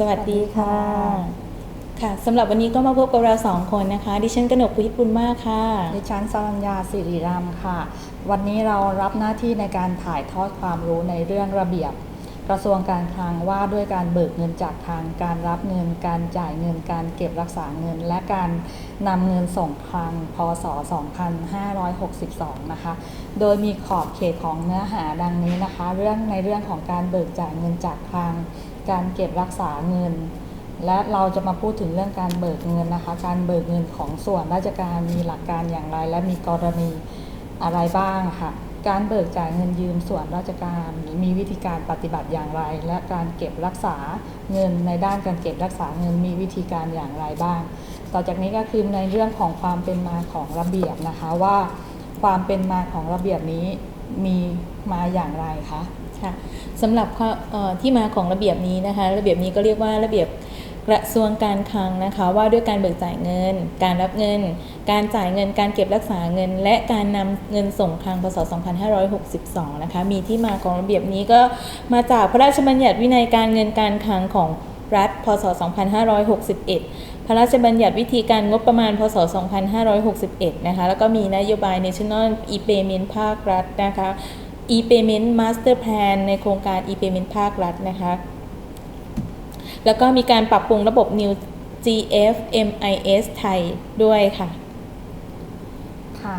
สวัสดีค่ะ ค่ะสำหรับวันนี้ก็มาพบกับเราสองคนนะคะ ดิฉันกนกพุทธิบุญมากค่ะ ดิฉันสรัญญาสิริรำค่ะ วันนี้เรารับหน้าที่ในการถ่ายทอดความรู้ในเรื่องระเบียบ กระทรวงการคลังว่าด้วยการเบิกเงินจากทางการรับเงิน การจ่ายเงิน การเก็บรักษาเงิน และการนำเงินส่งคลังพศ 2562 นะคะ โดยมีขอบเขตของเนื้อหาดังนี้นะคะ เรื่องในเรื่องของการเบิกจ่ายเงินจากคลัง การเก็บรักษาเงิน และเราจะมาพูดถึงเรื่องการเบิกเงินนะคะ การเบิกเงินของส่วนราชการมีหลักการอย่างไร และมีกรณีอะไรบ้างค่ะ การเบิกจ่ายเงินยืมส่วนราชการมีวิธีการปฏิบัติอย่างไร และการเก็บรักษาเงินในด้านการเก็บรักษาเงินมีวิธีการอย่างไรบ้าง ต่อจากนี้ก็คือในเรื่องของความเป็นมาของระเบียบนะคะว่า ความเป็นมาของระเบียบนี้มีมาอย่างไรคะ ค่ะสำหรับที่มาของระเบียบนี้นะคะ ระเบียบนี้ก็เรียกว่าระเบียบกระทรวงการคลังนะคะ ว่าด้วยการเบิกจ่ายเงิน การรับเงิน การจ่ายเงิน การเก็บรักษาเงิน และการนำเงินส่งคลังพศ 2562 นะคะ มีที่มาของระเบียบนี้ก็มาจากพระราชบัญญัติวินัยการเงินการคลังของรัฐ พศ 2561 พระราชบัญญัติวิธีการงบประมาณ พศ 2561 นะคะ แล้วก็มีนโยบาย National e-payment ภาครัฐนะคะ e-payment master plan ในโครงการ e-payment ภาครัฐนะคะ แล้วก็มีการปรับปรุงระบบ New GF MIS ไทยด้วยค่ะ ค่ะ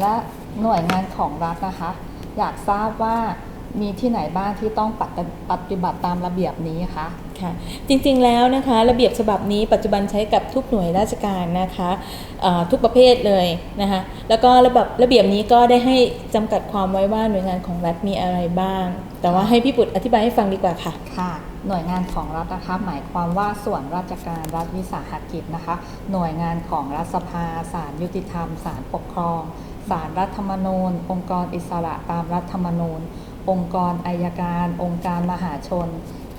และหน่วยงานของรัฐนะคะ อยากทราบว่ามีที่ไหนบ้างที่ต้องปฏิปฏิบัติตามระเบียบนี้คะ ค่ะ จริงๆแล้วนะคะ ระเบียบฉบับนี้ปัจจุบันใช้กับทุกหน่วยราชการนะคะทุกประเภทเลยนะคะแล้วก็ระบบระเบียบนี้ก็ได้ให้จำกัดความไว้ว่าหน่วยงานของรัฐมีอะไรบ้าง แต่ว่าให้พี่ปุตอธิบายให้ฟังดีกว่าค่ะค่ะหน่วยงานของรัฐนะคะหมายความว่าส่วนราชการรัฐวิสาหกิจนะคะ หน่วยงานของรัฐสภาศาลยุติธรรมศาลปกครองศาลรัฐธรรมนูญ องค์กรอิสระตามรัฐธรรมนูญ องค์กรอายการ องค์การมหาชน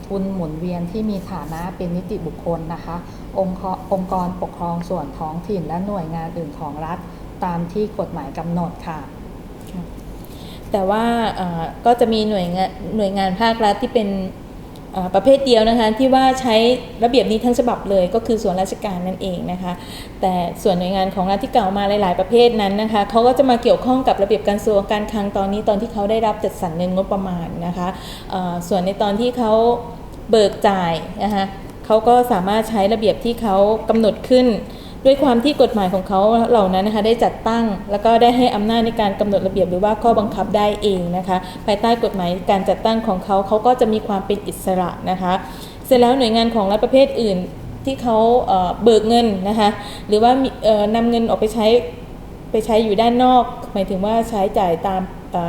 ทุนหมุนเวียนที่มีฐานะเป็นนิติบุคคลนะคะ องค์กรองค์กรปกครองส่วนท้องถิ่นและหน่วยงานอื่นของรัฐ ตามที่กฎหมายกำหนดค่ะ แต่ว่าก็จะมีหน่วยงานหน่วยงานภาครัฐที่เป็น ประเภทเดียวนะคะที่ว่าใช้ระเบียบนี้ทั้งฉบับเลยก็คือส่วนราชการนั่นเองนะคะ แต่ส่วนหน่วยงานของรัฐที่กล่าวมาหลาย ๆ ประเภทนั้นนะคะเขาก็จะมาเกี่ยวข้องกับระเบียบการส่วนการคลังตอนนี้ตอนที่เขาได้รับจัดสรรเงินงบประมาณนะคะส่วนในตอนที่เขาเบิกจ่ายนะคะเขาก็สามารถใช้ระเบียบที่เขากำหนดขึ้น ด้วยความที่กฎหมายของเขาเหล่านั้นนะคะได้จัดตั้ง แล้วก็ได้ให้อำนาจในการกำหนดระเบียบหรือว่าข้อบังคับได้เองนะคะภายใต้กฎหมายการจัดตั้งของเขาเขาก็จะมีความเป็นอิสระนะคะ เสร็จแล้วหน่วยงานของรัฐประเภทอื่นที่เขาเบิกเงินนะคะหรือว่านำเงินออกไปใช้ไปใช้อยู่ด้านนอก หมายถึงว่าใช้จ่ายตาม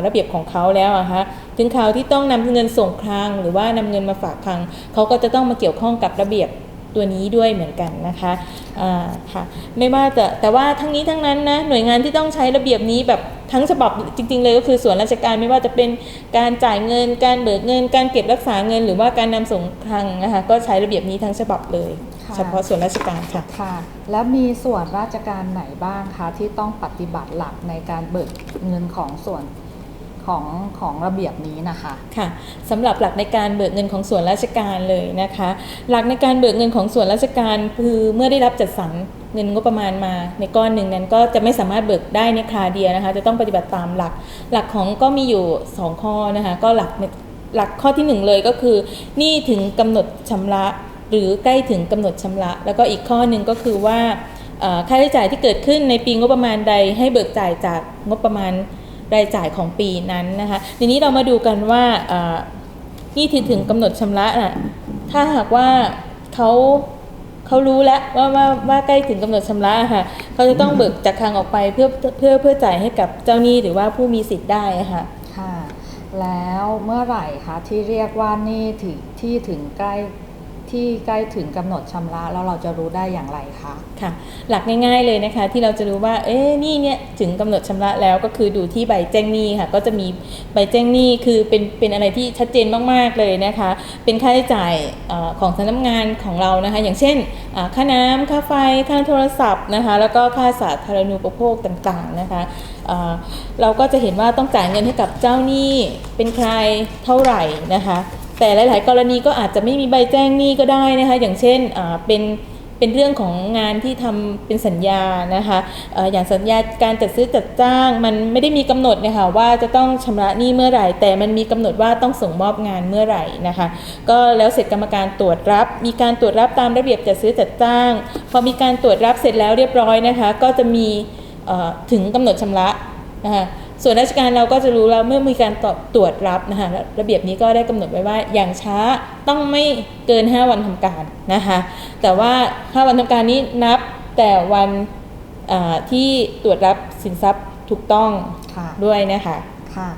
ระเบียบของเขาแล้วอะคะถึงข่าวที่ต้องนำเงินส่งคลังหรือว่านำเงินมาฝากคลังเขาก็จะต้องมาเกี่ยวข้องกับระเบียบ ตัวนี้ด้วยเหมือนกันนะคะอ่าค่ะไม่ว่าจะแต่ว่าทั้งนี้ทั้งนั้นนะหน่วยงานที่ต้องใช้ระเบียบนี้แบบทั้งฉบับจริง ๆ เลยก็คือส่วนราชการไม่ว่าจะเป็นการจ่ายเงิน การเบิกเงิน การเก็บรักษาเงิน หรือว่าการนำส่งคลังนะคะก็ใช้ระเบียบนี้ทั้งฉบับเลยค่ะเฉพาะส่วนราชการค่ะค่ะ แล้วมีส่วนราชการไหนบ้างคะที่ต้องปฏิบัติหลักในการเบิกเงินของส่วน ของของระเบียบนี้นะคะ ค่ะสำหรับหลักในการเบิกเงินของส่วนราชการเลยนะคะ หลักในการเบิกเงินของส่วนราชการคือเมื่อได้รับจัดสรรเงินงบประมาณมา ในก้อนหนึ่งนั้นก็จะไม่สามารถเบิกได้ในคราเดียวนะคะ จะต้องปฏิบัติตามหลัก หลักของก็มีอยู่ 2 ข้อนะคะ ก็หลักหลักข้อทีหนึ่1 เลยก็คือหนี้ถึงกำหนดชำระหรือใกล้ถึงกำหนดชำระ แล้วก็อีกข้อหนึ่งก็คือว่าค่าใช้จ่ายที่เกิดขึ้นในปีงบประมาณใดให้เบิกจ่ายจากงบประมาณ รายจ่ายของปีนั้นนะคะทีนี้เรามาดูกันว่าเอ่อหนี่ถึงถึงกำหนดชำระน่ะถ้าหากว่าเขาเขารู้แล้วว่าว่าว่าใกล้ถึงกำหนดชำระค่ะเขาจะต้องเบิกจากคลังออกไปเพื่อเพื่อเพื่อจ่ายให้กับเจ้าหนี้หรือว่าผู้มีสิทธิ์ได้ค่ะค่ะ แล้วเมื่อไหร่คะที่เรียกว่านี่ถึงที่ถึงใกล้ ที่ใกล้ถึงกำหนดชำระแล้วเราจะรู้ได้อย่างไรคะค่ะ หลักง่ายๆเลยนะคะ ที่เราจะรู้ว่าเอ๊นี่เนี่ยถึงกำหนดชำระแล้วก็คือดูที่ใบแจ้งหนี้ค่ะ ก็จะมีใบแจ้งหนี้คือเป็นเป็นอะไรที่ชัดเจนมากๆเลยนะคะ เป็นค่าใช้จ่ายอของสำนักงานของเรานะคะ อย่างเช่นค่าน้ำค่าไฟค่าโทรศัพท์นะคะ แล้วก็ค่าสาธารณูปโภคต่างๆนะคะเอ่อเราก็จะเห็นว่าต้องจ่ายเงินให้กับเจ้าหนี้เป็นใครเท่าไหร่นะคะ แต่หลาย ๆ กรณีก็อาจจะไม่มีใบแจ้งหนี้ก็ได้นะคะอย่างเช่นเป็นเป็นเรื่องของงานที่ทำเป็นสัญญานะคะอย่างสัญญาการจัดซื้อจัดจ้างมันไม่ได้มีกำหนดนะคะว่าจะต้องชำระหนี้เมื่อไหร่ แต่มันมีกำหนดว่าต้องส่งมอบงานเมื่อไหร่นะคะก็แล้วเสร็จกรรมการตรวจรับ มีการตรวจรับตามระเบียบจัดซื้อจัดจ้าง พอมีการตรวจรับเสร็จแล้วเรียบร้อยนะคะก็จะมีถึงกำหนดชำระนะคะ ส่วนราชการเราก็จะรู้แล้วเมื่อมีการตรวจตรวจรับนะคะระเบียบนี้ก็ได้กำหนดไว้ว่าอย่างช้าต้องไม่เกิน 5 วันทำการนะคะแต่ว่า 5 วันทำการนี้นับแต่วันอ่าที่ตรวจรับสินทรัพย์ถูกต้องค่ะด้วยนะคะค่ะ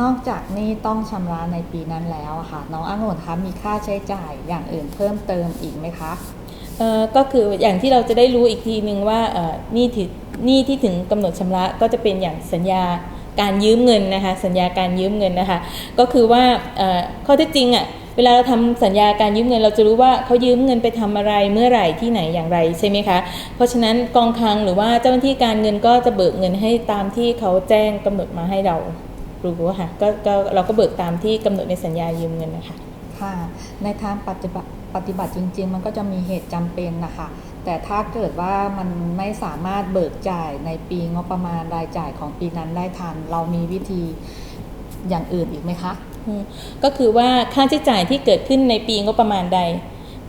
นอกจากหนี้ต้องชำระในปีนั้นแล้วอะค่ะ น้ององุ่นคะมีค่าใช้จ่ายอย่างอื่นเพิ่มเติมอีกไหมคะเอ่อก็คืออย่างที่เราจะได้รู้อีกทีนึงว่าเอ่อหนี้ที่หนี้ที่ถึงกำหนดชำระก็จะเป็นอย่างสัญญา การยืมเงินนะคะ สัญญาการยืมเงินนะคะ ก็คือว่าข้อเท็จจริงอะเวลาเราทำสัญญาการยืมเงิน เราจะรู้ว่าเขายืมเงินไปทำอะไรเมื่อไหร่ที่ไหนอย่างไรใช่ไหมคะ เพราะฉะนั้นกองคลังหรือว่าเจ้าหน้าที่การเงินก็จะเบิกเงินให้ตามที่เขาแจ้งกำหนดมาให้เรารู้ค่ะก็ก็เราก็เบิกตามที่กำหนดในสัญญายืมเงินนะคะค่ะในทางปฏิบัติปฏิบัติจริง ๆ มันก็จะมีเหตุจำเป็นนะคะ แต่ถ้าเกิดว่ามันไม่สามารถเบิกจ่ายในปีงบประมาณรายจ่ายของปีนั้นได้ทัน เรามีวิธีอย่างอื่นอีกไหมคะ ก็คือว่าค่าใช้จ่ายที่เกิดขึ้นในปีงบประมาณใด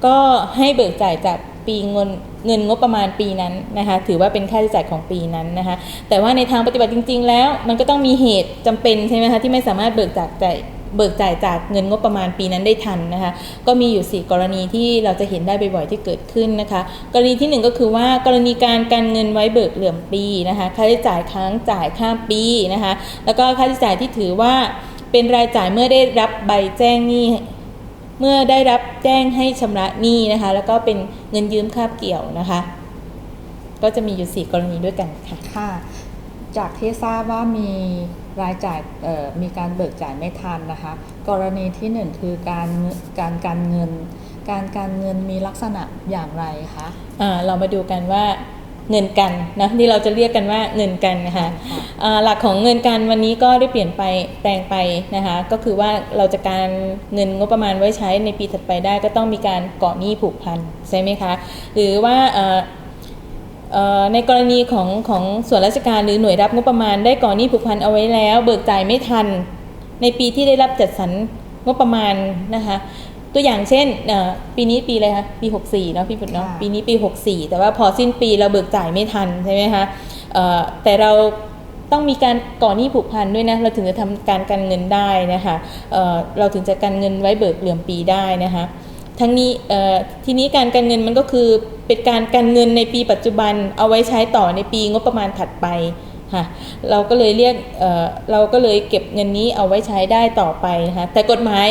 ก็ให้เบิกจ่ายจากปีเงินเงินงบประมาณปีนั้นนะคะ ถือว่าเป็นค่าใช้จ่ายของปีนั้นนะคะ แต่ว่าในทางปฏิบัติจริง ๆ แล้ว มันก็ต้องมีเหตุจำเป็นใช่ไหมคะที่ไม่สามารถเบิกจากจ่าย เบิกจ่ายจากเงินงบประมาณปีนั้นได้ทันนะคะ ก็มีอยู่ 4 กรณีที่เราจะเห็นได้บ่อยๆที่เกิดขึ้นนะคะ กรณีที่หนึ่งก็คือว่ากรณีการการเงินไว้เบิกเหลื่อมปีนะคะ ค่าใช้จ่ายค้างจ่ายข้ามปีนะคะ แล้วก็ค่าใช้จ่ายที่ถือว่าเป็นรายจ่ายเมื่อได้รับใบแจ้งหนี้เมื่อได้รับแจ้งให้ชำระหนี้นะคะ แล้วก็เป็นเงินยืมคาบเกี่ยวนะคะ ก็จะมีอยู่ 4 กรณีด้วยกันค่ะ จากที่ทราบว่ามีรายจ่ายเอ่อมีการเบิกจ่ายไม่ทันนะคะ กรณีที่หนึ่งคือการการการเงิน การการเงินมีลักษณะอย่างไรคะอ่าเรามาดูกันว่าเงินกันนะที่เราจะเรียกกันว่าเงินกันนะคะค่ะอ่าหลักของเงินกันวันนี้ก็ได้เปลี่ยนไปแปลงไปนะคะก็คือว่าเราจะการเงินงบประมาณไว้ใช้ในปีถัดไปได้ ก็ต้องมีการก่อหนี้ผูกพันใช่ไหมคะหรือว่าเอ่อเอ่อ ในกรณีของของส่วนราชการหรือหน่วยรับงบประมาณได้ก่อนหนี้ผูกพันเอาไว้แล้ว เบิกจ่ายไม่ทัน ในปีที่ได้รับจัดสรรงบประมาณนะคะตัวอย่างเช่นปีนี้ปีอะไรคะปี 64เนาะพี่ปุดเนาะปีนี้ปี 64 แต่ว่าพอสิ้นปีเราเบิกจ่ายไม่ทันใช่ไหมคะแต่เราต้องมีการก่อนหนี้ผูกพันด้วยนะเราถึงจะทำการการเงินได้นะคะเเราถึงจะการเงินไว้เบิกเหลื่อมปีได้นะคะ ทั้งนี้ทีนี้การการเงินมันก็คือเป็นการการเงินในปีปัจจุบันเอาไว้ใช้ต่อในปีงบประมาณถัดไปค่ะเราก็เลยเรียกเเราก็เลยเก็บเงินนี้เอาไว้ใช้ได้ต่อไปนะคะแต่กฎหมาย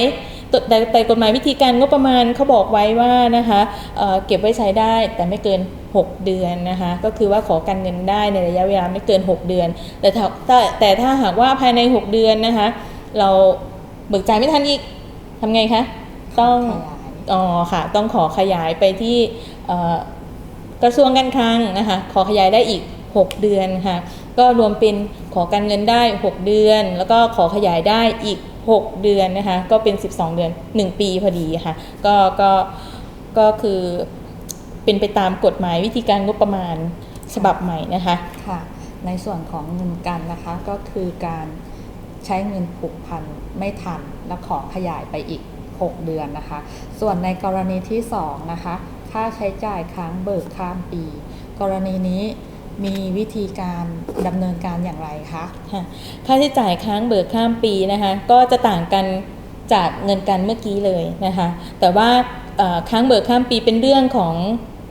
แต่แต่กฎหมายวิธีการงบประมาณเขาบอกไว้ว่านะคะเเก็บไว้ใช้ได้แต่ไม่เกิน 6 เดือนนะคะก็คือว่าขอการเงินได้ในระยะเวลาไม่เกิน 6 เดือน แต่ถ้าแต่แต่ถ้าหากว่าภายใน 6 เดือนนะคะเราเบิกจ่ายไม่ทันอีกทำไงคะต้อง อ๋อค่ะ ต้องขอขยายไปที่กระทรวงการคลังนะคะ ขอขยายได้อีก 6 เดือนค่ะ ก็รวมเป็นขอการเงินได้ 6 เดือน แล้วก็ขอขยายได้อีก 6 เดือนนะคะ ก็เป็น 12 เดือน 1 ปีพอดีค่ะ ก็ ก็ ก็คือเป็นไปตามกฎหมายวิธีการงบประมาณฉบับใหม่นะคะ ค่ะ ในส่วนของเงินกันนะคะก็คือการใช้เงินผูกพันไม่ทันและขอขยายไปอีก 6 เดือนนะคะ ส่วนในกรณีที่2นะคะ ค่าใช้จ่ายค้างเบิกข้ามปี กรณีนี้มีวิธีการดำเนินการอย่างไรคะ ค่าใช้จ่ายค้างเบิกข้ามปีนะคะ ก็จะต่างกันจากเงินกันเมื่อกี้เลยนะคะ แต่ว่าค้างเบิกข้ามปีเป็นเรื่องของ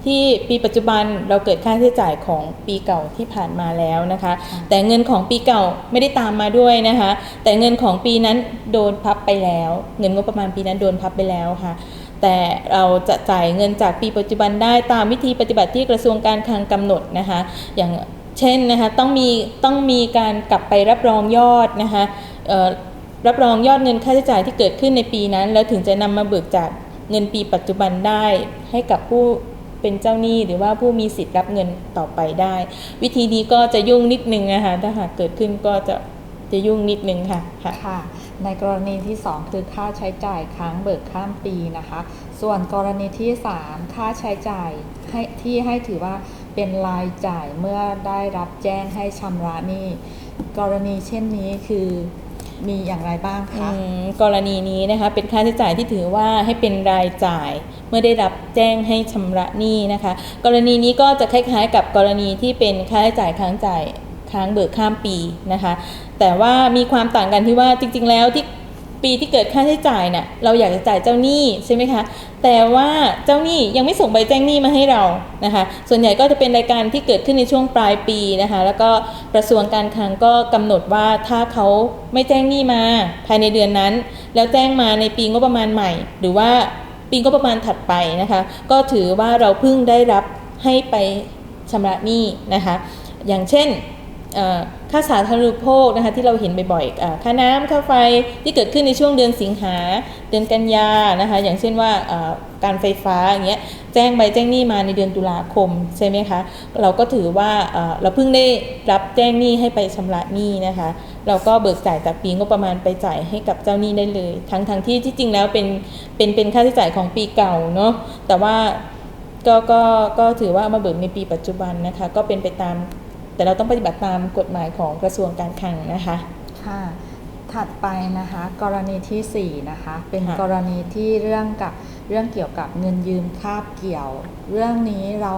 ที่ปีปัจจุบันเราเกิดค่าใช้จ่ายของปีเก่าที่ผ่านมาแล้วนะคะค่ะแต่เงินของปีเก่าไม่ได้ตามมาด้วยนะคะ แต่เงินของปีนั้นโดนพับไปแล้ว เงินงบประมาณปีนั้นโดนพับไปแล้วค่ะ แต่เราจะจ่ายเงินจากปีปัจจุบันได้ตามวิธีปฏิบัติที่กระทรวงการคลังกำหนดนะคะ อย่างเช่นนะคะต้องมีต้องมีการกลับไปรับรองยอดนะคะเอ่อรับรองยอดเงินค่าใช้จ่ายที่เกิดขึ้นในปีนั้น แล้วถึงจะนำมาเบิกจากเงินปีปัจจุบันได้ให้กับผู้ เป็นเจ้าหนี้หรือว่าผู้มีสิทธิ์รับเงินต่อไปได้ วิธีนี้ก็จะยุ่งนิดนึงนะคะถ้าหากเกิดขึ้นก็จะจะยุ่งนิดนึงค่ะค่ะค่ะในกรณีที่ 2 คือค่าใช้จ่ายค้างเบิกข้ามปีนะคะ ส่วนกรณีที่ 3 ค่าใช้จ่ายให้ที่ให้ถือว่าเป็นรายจ่ายเมื่อได้รับแจ้งให้ชำระหนี้ กรณีเช่นนี้คือ มีอย่างไรบ้างอืคะมกรณีนี้นะคะเป็นค่าใช้จ่ายที่ถือว่าให้เป็นรายจ่ายเมื่อได้รับแจ้งให้ชำระหนี้นะคะ กรณีนี้ก็จะคล้ายๆ กับกรณีที่เป็นค่าใช้จ่ายค้างจ่ายค้างเบิกข้ามปีนะคะ แต่ว่ามีความต่างกันที่ว่าจริง ๆ แล้วที่ ปีที่เกิดค่าใช้จ่ายเนี่ยเราอยากจะจ่ายเจ้าหนี้ใช่ไหมคะแต่ว่าเจ้าหนี้ยังไม่ส่งใบแจ้งหนี้มาให้เรานะคะ ส่วนใหญ่ก็จะเป็นรายการที่เกิดขึ้นในช่วงปลายปีนะคะ แล้วก็กระทรวงการคลังก็กำหนดว่าถ้าเขาไม่แจ้งหนี้มาภายในเดือนนั้น แล้วแจ้งมาในปีงบประมาณใหม่ หรือว่าปีงบประมาณถัดไปนะคะ ก็ถือว่าเราเพิ่งได้รับให้ไปชำระหนี้นะคะ อย่างเช่น ค่าสาธารณูปโภคนะคะที่เราเห็นบ่อยๆค่าน้ำค่าไฟที่เกิดขึ้นในช่วงเดือนสิงหาเดือนกันยานะคะอย่างเช่นว่าการไฟฟ้าอย่างเงี้ยแจ้งใบแจ้งหนี้มาในเดือนตุลาคมใช่ไหมคะเราก็ถือว่าเราเพิ่งได้รับแจ้งหนี้ให้ไปชำระหนี้นะคะ เราก็เบิกจ่ายจากปีงบประมาณไปจ่ายให้กับเจ้าหนี้ได้เลย ทั้งทั้งที่ที่จริงแล้วเป็นเป็นเป็นค่าใช้จ่ายของปีเก่าเนาะแต่ว่าก็ก็ก็ถือว่ามาเบิกในปีปัจจุบันนะคะก็เป็นไปตาม แต่เราต้องปฏิบัติตามกฎหมายของกระทรวงการคลังนะคะ ค่ะ ถัดไปนะคะ กรณีทีสี่ 4 นะคะ เป็นค่ะ กรณีที่เรื่องกับเรื่องเกี่ยวกับเงินยืมคาบเกี่ยว เรื่องนี้เรา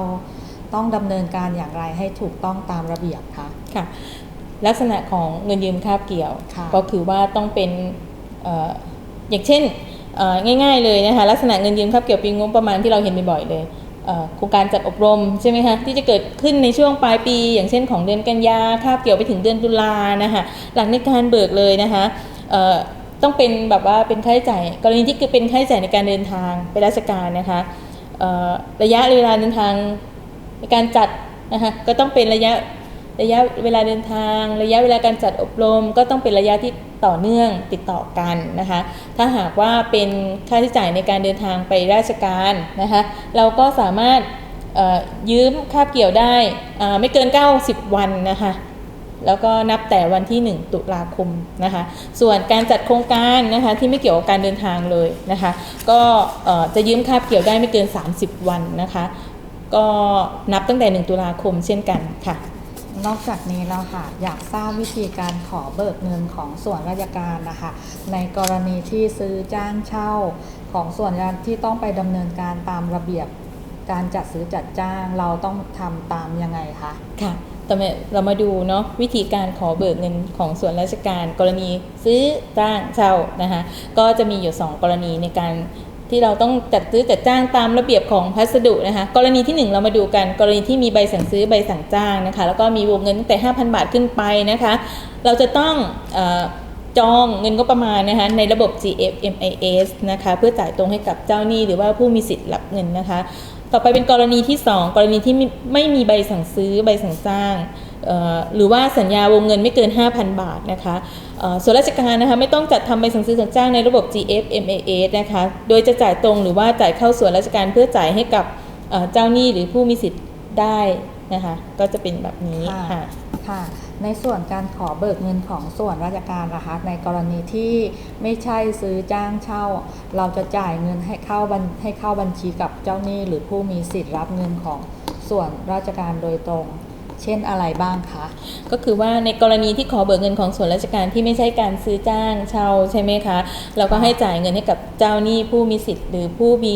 ต้องดำเนินการอย่างไรให้ถูกต้องตามระเบียบคะ ค่ะ ลักษณะของเงินยืมคาบเกี่ยว ค่ะก็คือว่าต้องเป็นเอ่ออย่างเช่นเอ่อง่าย ๆเลยนะคะลักษณะเงินยืมคาบเกี่ยวปีงบประมาณที่เราเห็นบ่อยๆเลยเอ่อ โครงการจัดอบรมใช่ไหมคะที่จะเกิดขึ้นในช่วงปลายปี อย่างเช่นของเดือนกันยาคาบเกี่ยวไปถึงเดือนตุลานะคะหลังในการเบิกเลยนะคะต้องเป็นแบบว่าเป็นค่าใช้จ่ายกรณีที่คือเป็นค่าใช้จ่ายในการเดินทางไปราชการนะคะระยะเวลาเดินทางในการจัดนะคะก็ต้องเป็นระยะระยะเวลาเดินทาง ระยะเวลาการจัดอบรม ก็ต้องเป็นระยะที่ ต่อเนื่องติดต่อกันนะคะ ถ้าหากว่าเป็นค่าใช้จ่ายในการเดินทางไปราชการนะคะ เราก็สามารถยืมคาบเกี่ยวได้ไม่เกิน 90 วันนะคะแล้วก็นับแต่วันที่ 1 ตุลาคมนะคะ ส่วนการจัดโครงการนะคะที่ไม่เกี่ยวกับการเดินทางเลยนะคะ ก็จะยืมคาบเกี่ยวได้ไม่เกิน 30 วันนะคะ ก็นับตั้งแต่ 1 ตุลาคมเช่นกันค่ะ นอกจากนี้แล้วค่ะอยากทราบวิธีการขอเบิกเงินของส่วนราชการนะคะ ในกรณีที่ซื้อจ้างเช่าของส่วนราชที่ต้องไปดำเนินการตามระเบียบการจัดซื้อจัดจ้างเราต้องทำตามยังไงคะค่ะต่เรามาดูเนาะวิธีการขอเบิกเงินของส่วนราชการ กรณีซื้อจ้างเช่านะคะก็จะมีอยู่ 2 กรณีในการ ที่เราต้องจัดซื้อจัดจ้างตามระเบียบของพัสดุนะคะ กรณีที่ 1 เรามาดูกัน กรณีที่มีใบสั่งซื้อใบสั่งจ้างนะคะ แล้วก็มีวงเงินตั้งแต่ 5,000 บาทขึ้นไปนะคะ เราจะต้องอจองเงินก็ประมาณนะคะในระบบ GFMIS นะคะเพื่อจ่ายตรงให้กับเจ้าหนี้หรือว่าผู้มีสิทธิ์รับเงินนะคะ ต่อไปเป็นกรณีที่ 2 กรณีที่ไม่มีใบสั่งซื้อใบสั่งจ้างหรือว่าสัญญาวงเงินไม่เกิน 5,000 บาทนะคะ ส่วนราชการนะคะไม่ต้องจัดทำใบสั่งซื้อสั่งจ้างในระบบ GFMAS นะคะโดยจะจ่ายตรงหรือว่าจ่ายเข้าส่วนราชการเพื่อจ่ายให้กับเอ่อเจ้าหนี้หรือผู้มีสิทธิ์ได้นะคะก็จะเป็นแบบนี้ค่ะค่ะค่ะในส่วนการขอเบิกเงินของส่วนราชการนะคะในกรณีที่ไม่ใช่ซื้อจ้างเช่า เราจะจ่ายเงินให้เข้าบัญให้เข้าบัญชีกับเจ้าหนี้หรือผู้มีสิทธิ์รับเงินของส่วนราชการโดยตรง เช่นอะไรบ้างคะก็คือว่าในกรณีที่ขอเบิกเงินของส่วนราชการที่ไม่ใช่การซื้อจ้างเช่าใช่ไหมคะเราก็ให้จ่ายเงินให้กับเจ้าหนี้ผู้มีสิทธิ์หรือผู้มี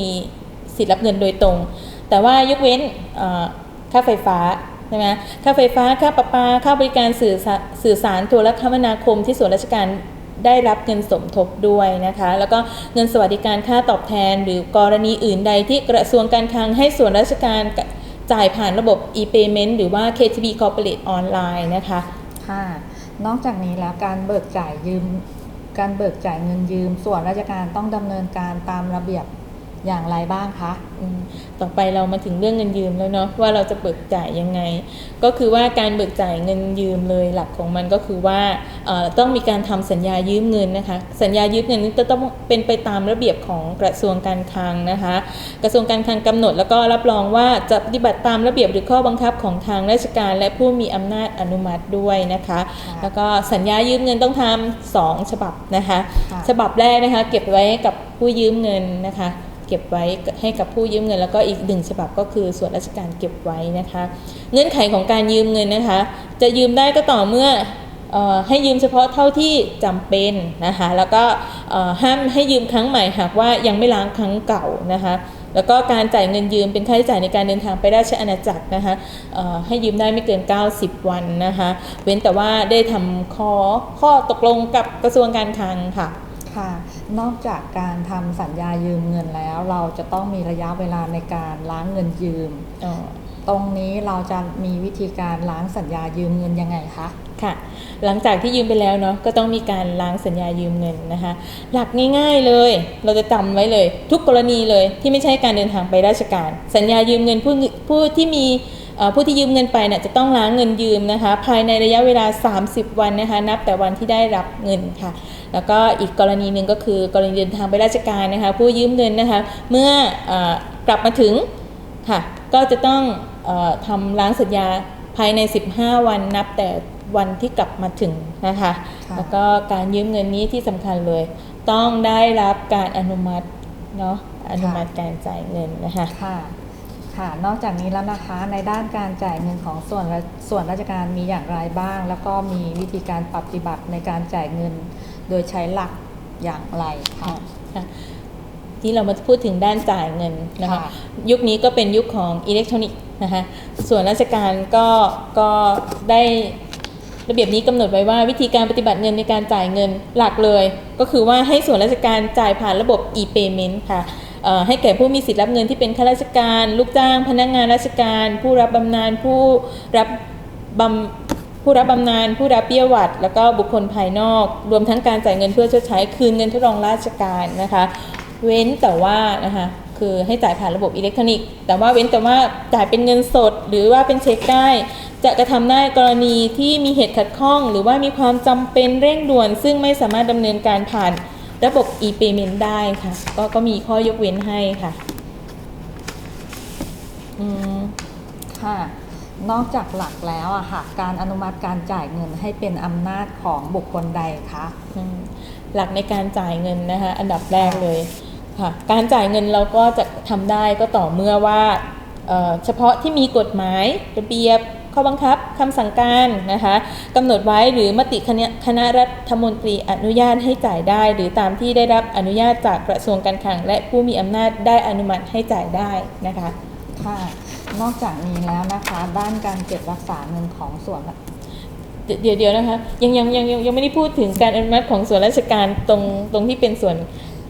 สิทธิ์รับเงินโดยตรง แต่ว่ายกเว้นค่าไฟฟ้าใช่ไหมค่าไฟฟ้าค่าประปาค่าบริการสื่อสาสื่อสารโทรคมนาคมที่ส่วนราชการได้รับเงินสมทบด้วยนะคะ แล้วก็เงินสวัสดิการค่าตอบแทน หรือกรณีอื่นใดที่กระทรวงการคลังให้ส่วนราชการ จ่ายผ่านระบบ e-payment หรือว่า KTB Corporate Online นะคะค่ะนอกจากนี้แล้วการเบิกจ่ายยืม การเบิกจ่ายเงินยืม ส่วนราชการต้องดำเนินการตามระเบียบ อย่างไรบ้างคะอืมต่อไปเรามาถึงเรื่องเงินยืมแล้วเนาะว่าเราจะเบิกจ่ายยังไง ก็คือว่าการเบิกจ่ายเงินยืมเลยหลักของมันก็คือว่าเอ่อต้องมีการทำสัญญายืมเงินนะคะ สัญญายืมเงินนี้จะต้องเป็นไปตามระเบียบของกระทรวงการคลังนะคะ กระทรวงการคลังกำหนด แล้วก็รับรองว่าจะปฏิบัติตามระเบียบหรือข้อบังคับของทางราชการ และผู้มีอำนาจอนุมัติด้วยนะคะค่ะแล้วก็สัญญายืมเงินต้องทำสองฉบับนะคะค่ะฉบับแรกนะคะ เก็บไว้กับผู้ยืมเงินนะคะเก็บไว้ให้กับผู้ยืมเงิน แล้วก็อีกหนึ่งฉบับก็คือส่วนราชการเก็บไว้นะคะ เงื่อนไขของการยืมเงินนะคะ จะยืมได้ก็ต่อเมื่อให้ยืมเฉพาะเท่าที่จำเป็นนะคะแล้วก็ห้ามให้ยืมครั้งใหม่หากว่ายังไม่ล้างครั้งเก่านะคะแล้วก็การจ่ายเงินยืมเป็นค่าใช้จ่ายในการเดินทางไปราชอาณาจักรนะคะให้ยืมได้ไม่เกิน 90 วันนะคะเว้นแต่ว่าได้ทำข้อข้อตกลงกับกระทรวงการคลังค่ะค่ะ นอกจากการทำสัญญายืมเงินแล้ว เราจะต้องมีระยะเวลาในการล้างเงินยืม ตรงนี้เราจะมีวิธีการล้างสัญญายืมเงินยังไงคะค่ะหลังจากที่ยืมไปแล้วเนาะก็ต้องมีการล้างสัญญายืมเงินนะคะ หลักง่ายๆเลย เราจะจำไว้เลย ทุกกรณีเลยที่ไม่ใช่การเดินทางไปราชการ สัญญายืมเงินผู้ผู้ที่มีเอ่อผู้ที่ยืมเงินไปเนี่ยจะต้องล้างเงินยืมนะคะ ภายในระยะเวลา 30 วันนะคะ นับแต่วันที่ได้รับเงินค่ะ แล้วก็อีกกรณีหนึ่งก็คือกรณีเดินทางไปราชการนะคะ ผู้ยืมเงินนะคะ เมื่อเออกลับมาถึงค่ะ ก็จะต้องเออทำล้างสัญญาภายใน 15 วันนับแต่วันที่กลับมาถึงนะคะค่ะแล้วก็การยืมเงินนี้ที่สำคัญเลย ต้องได้รับการอนุมัติเนาะอนุมัติการจ่ายเงินนะคะค่ะค่ะ นอกจากนี้แล้วนะคะในด้านการจ่ายเงินของส่วนราส่วนราชการมีอย่างไรบ้าง แล้วก็มีวิธีการปฏิบัติในการจ่ายเงินโดยใช้หลักอย่างไรค่ะค่ะที่เรามาพูดถึงด้านจ่ายเงินนะคะค่ะยุคนี้ก็เป็นยุคของอิเล็กทรอนิกส์นะคะส่วนราชการก็ก็ได้ระเบียบนี้กำหนดไว้ว่าวิธีการปฏิบัติเงินในการจ่ายเงินหลักเลย ก็คือว่าให้ส่วนราชการจ่ายผ่านระบบ e-payment ค่ะเอ่อให้แก่ผู้มีสิทธิ์รับเงินที่เป็นข้าราชการ ลูกจ้าง พนักงานราชการ ผู้รับบำนาญผู้รับบำ ผู้รับบำนาญผู้รับเบี้ยหวัด แล้วก็บุคคลภายนอก รวมทั้งการจ่ายเงินเพื่อชดใช้คืนเงินทดลองราชการนะคะ เว้นแต่ว่านะคะคือให้จ่ายผ่านระบบอิเล็กทรอนิกส์ แต่ว่าเว้นแต่ว่าจ่ายเป็นเงินสด หรือว่าเป็นเช็คได้ จะกระทำได้กรณีที่มีเหตุขัดข้อง หรือว่ามีความจำเป็นเร่งด่วน ซึ่งไม่สามารถดำเนินการผ่านระบบ e-payment ได้ค่ะ ก็ก็มีข้อยกเว้นให้ค่ะ อืม ค่ะ นอกจากหลักแล้วอะค่ะการอนุมัติการจ่ายเงินให้เป็นอำนาจของบุคคลใดคะอืมหลักในการจ่ายเงินนะคะอันดับแรกเลยค่ะการจ่ายเงินเราก็จะทำได้ก็ต่อเมื่อว่าเอ่อเฉพาะที่มีกฎหมายระเบียบข้อบังคับคำสั่งการนะคะกำหนดไว้หรือมติคณะคณะรัฐมนตรีอนุญาตให้จ่ายได้ หรือตามที่ได้รับอนุญาตจากกระทรวงการคลังและผู้มีอำนาจได้อนุมัติให้จ่ายได้นะคะค่ะ นอกจากนี้แล้วนะคะ ด้านการเก็บรักษาเงินของส่วนเดี๋ยวเดี๋ยวนะคะยังยังยังยังยังไม่ได้พูดถึงการอนุมัติของส่วนราชการตรงตรงที่เป็นส่วน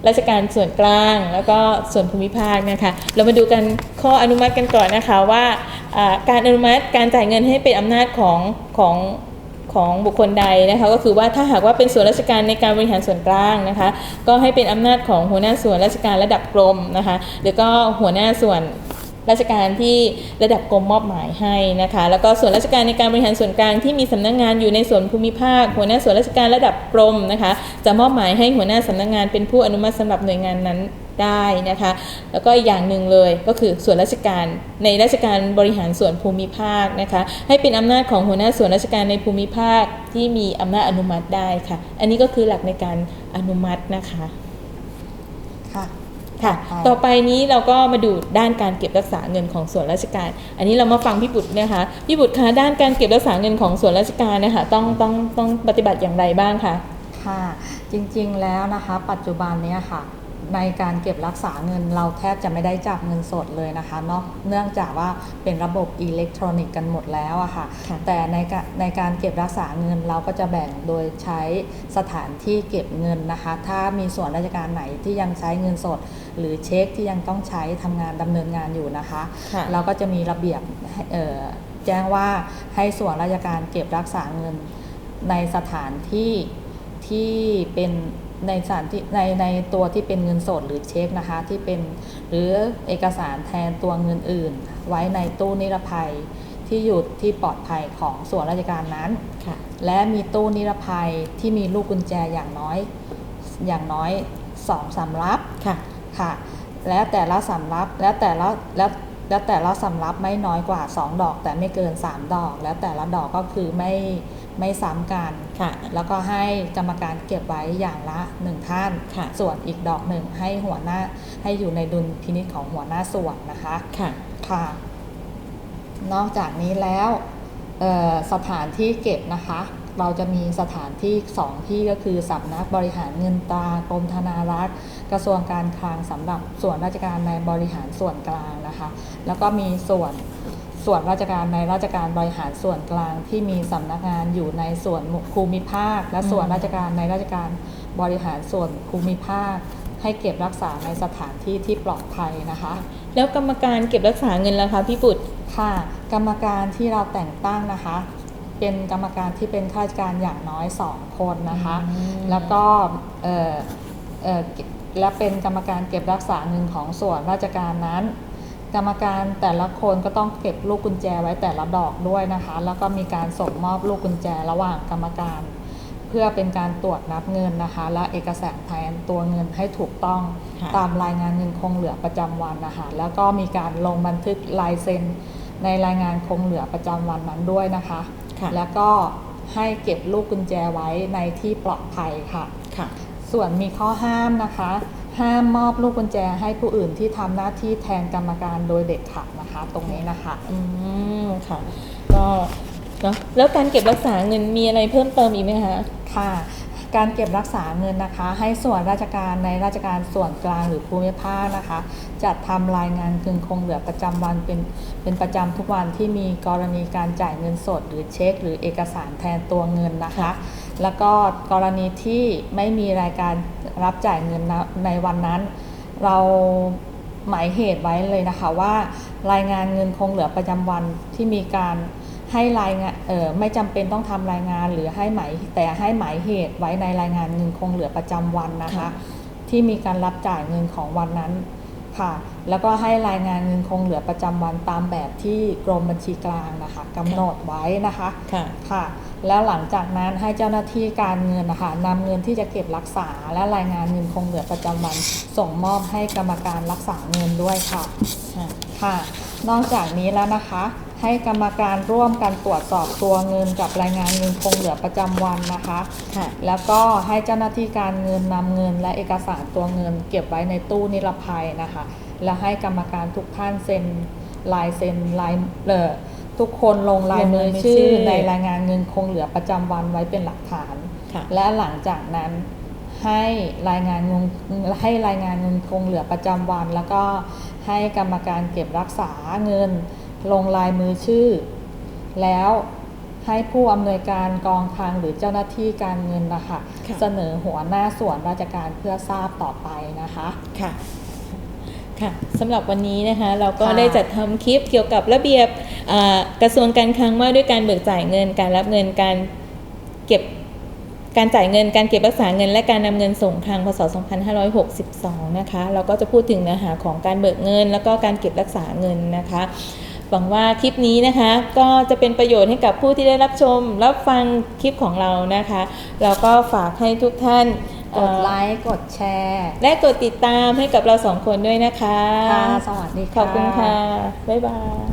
ราชการส่วนกลาง แล้วก็ส่วนภูมิภาคนะคะ เรามาดูกันข้ออนุมัติกันก่อนนะคะว่าการอนุมัติการจ่ายเงินให้เป็นอำนาจของของของบุคคลใดนะคะก็คือว่าถ้าหากว่าเป็นส่วนราชการในการบริหารส่วนกลางนะคะ ก็ให้เป็นอำนาจของหัวหน้าส่วนราชการระดับกรมนะคะหรือก็หัวหน้าส่วน ราชการที่ระดับกรมมอบหมายให้นะคะ แล้วก็ส่วนราชการในการบริหารส่วนกลางที่มีสำนักงานอยู่ในส่วนภูมิภาค หัวหน้าส่วนราชการระดับกรมนะคะ จะมอบหมายให้หัวหน้าสำนักงานเป็นผู้อนุมัติสำหรับหน่วยงานนั้นได้นะคะ แล้วก็อีกอย่างหนึ่งเลยก็คือส่วนราชการในราชการบริหารส่วนภูมิภาคนะคะ ให้เป็นอำนาจของหัวหน้าส่วนราชการในภูมิภาคที่มีอำนาจอนุมัติได้ค่ะ อันนี้ก็คือหลักในการอนุมัตินะคะ ค่ะค่ะต่อไปนี้เราก็มาดูด้านการเก็บรักษาเงินของส่วนราชการ อันนี้เรามาฟังพี่บุตรนะคะพี่บุตรคะด้านการเก็บรักษาเงินของส่วนราชการนะคะต้องต้องต้องปฏิบัติอย่างไรบ้างคะค่ะ จริงๆแล้วนะคะ ปัจจุบันเนี้ยค่ะ ในการเก็บรักษาเงินเราแทบจะไม่ได้จับเงินสดเลยนะคะนอกเนื่องจากว่าเป็นระบบอิเล็กทรอนิกส์กันหมดแล้วอะค่ะค่ะแต่ในกะในการเก็บรักษาเงินเราก็จะแบ่งโดยใช้สถานที่เก็บเงินนะคะ ถ้ามีส่วนราชการไหนที่ยังใช้เงินสด หรือเช็คที่ยังต้องใช้ทำงานดำเนินงานอยู่นะคะค่ะเราก็จะมีระเบียบให้เอ่อแจ้งว่าให้ส่วนราชการเก็บรักษาเงินในสถานที่ที่เป็น ในสถานที่ในในตัวที่เป็นเงินสดหรือเช็คนะคะที่เป็นหรือเอกสารแทนตัวเงินอื่น ไว้ในตู้นิรภัยที่อยู่ที่ปลอดภัยของส่วนราชการนั้นค่ะและมีตู้นิรภัยที่มีลูกกุญแจอย่างน้อยอย่างน้อยสองสำรับค่ะค่ะ และแต่ละสำรับและแต่ละและ และแต่ละสำรับไม่น้อยกว่า 2 ดอกแต่ไม่เกิน 3 ดอก แล้วแต่ละดอกก็คือไม่ไม่ซ้ำกันค่ะแล้วก็ให้กรรมการเก็บไว้อย่างละหนึ่งท่านค่ะส่วนอีกดอกหนึ่งให้หัวหน้าให้อยู่ในดุลพินิจของหัวหน้าส่วนนะคะค่ะค่ะนอกจากนี้แล้วเอ่อสถานที่เก็บนะคะ เราจะมีสถานที่สองที่ก็คือสำนักบริหารเงินตรากรมธนารักษ์กระทรวงการคลังสำหรับส่วนราชการในบริหารส่วนกลางนะคะ แล้วก็มีส่วนส่วนราชการในราชการบริหารส่วนกลางที่มีสำนักงานอยู่ในส่วนภูมิภาค และส่วนอืมราชการในราชการบริหารส่วนภูมิภาค ให้เก็บรักษาในสถานที่ที่ปลอดภัยนะคะ แล้วกรรมการเก็บรักษาเงินล่ะคะพี่บุตรค่ะ กรรมการที่เราแต่งตั้งนะคะเป็นกรรมการที่เป็นข้าราชการอย่างน้อย 2 คนนะคะอืมแล้วก็เอ่อเอ่อ และเป็นกรรมการเก็บรักษาเงินของส่วนราชการนั้น กรรมการแต่ละคนก็ต้องเก็บลูกกุญแจไว้แต่ละดอกด้วยนะคะ แล้วก็มีการส่งมอบลูกกุญแจระหว่างกรรมการ เพื่อเป็นการตรวจนับเงินนะคะ และเอกสารแทนตัวเงินให้ถูกต้องค่ะตามรายงานเงินคงเหลือประจำวันนะคะแล้วก็มีการลงบันทึกลายเซ็นในรายงานคงเหลือประจำวันนั้นด้วยนะคะค่ะแล้วก็ให้เก็บลูกกุญแจไว้ในที่ปลอดภัยค่ะค่ะ ส่วนมีข้อห้ามนะคะ ห้ามมอบลูกกุญแจให้ผู้อื่นที่ทำหน้าที่แทนกรรมการโดยเด็ดขาดนะคะ ตรงนี้นะคะอืมค่ะ ก็เนอะแล้วการเก็บรักษาเงินมีอะไรเพิ่มเติมอีกไหมคะค่ะการเก็บรักษาเงินนะคะ ให้ส่วนราชการในราชการส่วนกลางหรือภูมิภาคนะคะ จัดทำรายงานเงินคงเหลือประจำวันเป็นเป็นประจำทุกวันที่มีกรณีการจ่ายเงินสด หรือเช็ค หรือเอกสารแทนตัวเงินนะคะ แล้วก็กรณีที่ไม่มีรายการรับจ่ายเงินนะในวันนั้น เราหมายเหตุไว้เลยนะคะว่า รายงานเงินคงเหลือประจำวันที่มีการให้รายงานเออไม่จำเป็นต้องทำรายงานหรือให้หมายแต่ให้หมายเหตุไว้ในรายงานเงินคงเหลือประจำวันนะคะค่ะที่มีการรับจ่ายเงินของวันนั้น ค่ะ แล้วก็ให้รายงานเงินคงเหลือประจำวันตามแบบที่กรมบัญชีกลางนะคะกำหนดไว้นะคะค่ะค่ะแล้วหลังจากนั้นให้เจ้าหน้าที่การเงินนะคะนำเงินที่จะเก็บรักษา และรายงานเงินคงเหลือประจำวัน ส่งมอบให้กรรมการรักษาเงินด้วยค่ะค่ะค่ะนอกจากนี้แล้วนะคะ ให้กรรมการร่วมกันตรวจสอบตัวเงินกับรายงานเงินคงเหลือประจำวันนะคะ ค่ะ แล้วก็ให้เจ้าหน้าที่การเงินนำเงินและเอกสารตัวเงิน เก็บไว้ในตู้นิรภัยนะคะ และให้กรรมการทุกท่านเซ็นลายเซ็นลายเออทุกคนลงลายมือลงลายมือชื่ชื่อ อในรายงานเงินคงเหลือประจำวันไว้เป็นหลักฐาน ค่ะ และหลังจากนั้นให้รายงานเงินให้รายงานเงินคงเหลือประจำวัน แล้วก็ให้กรรมการเก็บรักษาเงิน ลงลายมือชื่อ แล้วให้ผู้อำนวยการกองคลังหรือเจ้าหน้าที่การเงินนะคะค่ะเสนอหัวหน้าส่วนราชการเพื่อทราบต่อไปนะคะค่ะค่ะสำหรับวันนี้นะคะเราก็ค่ะได้จัดทำคลิปเกี่ยวกับระเบียบอ่ากระทรวงการคลังว่าด้วยการเบิกจ่ายเงิน การรับเงินการเก็บการจ่ายเงินการเก็บรักษาเงิน และการนำเงินส่งทางพศ 2562 นะคะ เราก็จะพูดถึงเนื้อหาของการเบิกเงิน แล้วก็การเก็บรักษาเงินนะคะ หวังว่าคลิปนี้นะคะ ก็จะเป็นประโยชน์ให้กับผู้ที่ได้รับชม รับฟังคลิปของเรานะคะเราก็ฝากให้ทุกท่านกเอ่ดอไลค์กดแชร์ และกดติดตามให้กับเราสองคนด้วยนะคะค่ะสวัสดีค่ะขอบคุณค่ะ บ๊ายบาย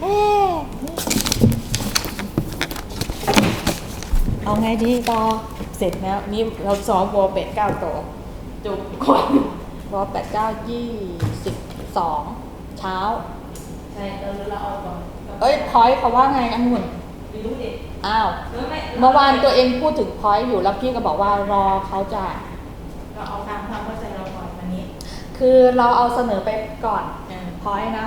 เอ๊ะเอาไงดีต่อเสร็จแล้วนี่เราซ้อมวอลเป็ดเก้าตัวจบก่อนรอแปดเก้ายี่สิบ สองเช้า ใช่เราเราเอาก่อนเอ้ยพอยเขาว่าไงองุ่นไม่รู้ดิอ้าวแล้วไม่เมื่อวานตัวเองพูดถึงพอยอยู่แล้วพี่ก็บอกว่ารอเขาจะเราเอาตามความเข้าใจเราก่อนวันนี้ คือเราเอาเสนอไปก่อนอ่าพอยนะ